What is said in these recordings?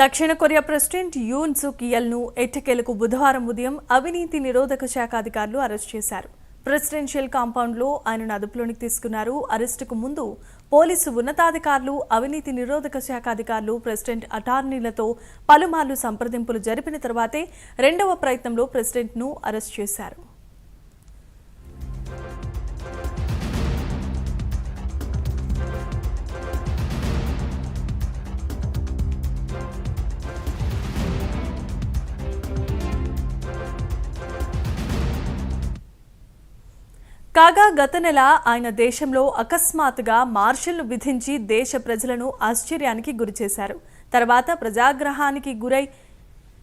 దక్షిణ Korea president యూన్ సుక్ను ఎట్టకేలకు బుధవారం ఉదయం అవినీతి నిరోధక శాఖ అధికారులు అరెస్ట్ చేశారు. ప్రెసిడెన్షియల్ కాంపౌండ్లో ఆయనను అదుపులోనికి తీసుకున్నారు. అరెస్టుకు ముందు పోలీసు ఉన్నతాధికారులు అవినీతి నిరోధక శాఖ అధికారులు ప్రెసిడెంట్ అటార్నీలతో పలుమార్లు సంప్రదింపులు జరిపిన తర్వాతే రెండవ ప్రయత్నంలో ప్రెసిడెంట్ను అరెస్ట్ చేశారు. కాగా గత నెల ఆయన దేశంలో అకస్మాత్తుగా మార్షల్ను విధించి దేశ ప్రజలను ఆశ్చర్యానికి గురిచేశారు తర్వాత ప్రజాగ్రహానికి గురై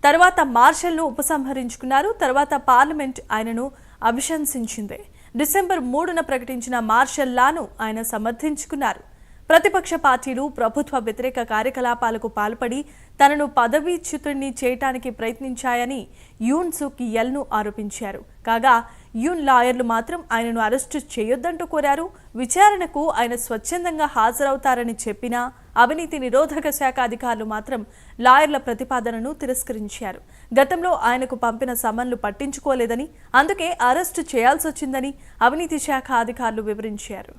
తర్వాత మార్షల్ను ఉపసంహరించుకున్నారు. తర్వాత పార్లమెంట్ ఆయనను అభిశంసించింది. డిసెంబర్ మూడున ప్రకటించిన మార్షల్ లాను ఆయన సమర్థించుకున్నారు. ప్రతిపక్ష పార్టీలు ప్రభుత్వ వ్యతిరేక కార్యకలాపాలకు పాల్పడి తనను పదవీచ్యుతుడిని చేయటానికి ప్రయత్నించాయని యూన్ సుక్ యల్ను ఆరోపించారు. కాగా యూన్ లాయర్లు మాత్రం ఆయనను అరెస్టు చేయొద్దంటూ కోరారు. విచారణకు ఆయన స్వచ్ఛందంగా హాజరవుతారని చెప్పినా అవినీతి నిరోధక శాఖ అధికారులు మాత్రం లాయర్ల ప్రతిపాదనను తిరస్కరించారు. గతంలో ఆయనకు పంపిన సమన్లు పట్టించుకోలేదని అందుకే అరెస్టు చేయాల్సి వచ్చిందని అవినీతి శాఖ అధికారులు వివరించారు.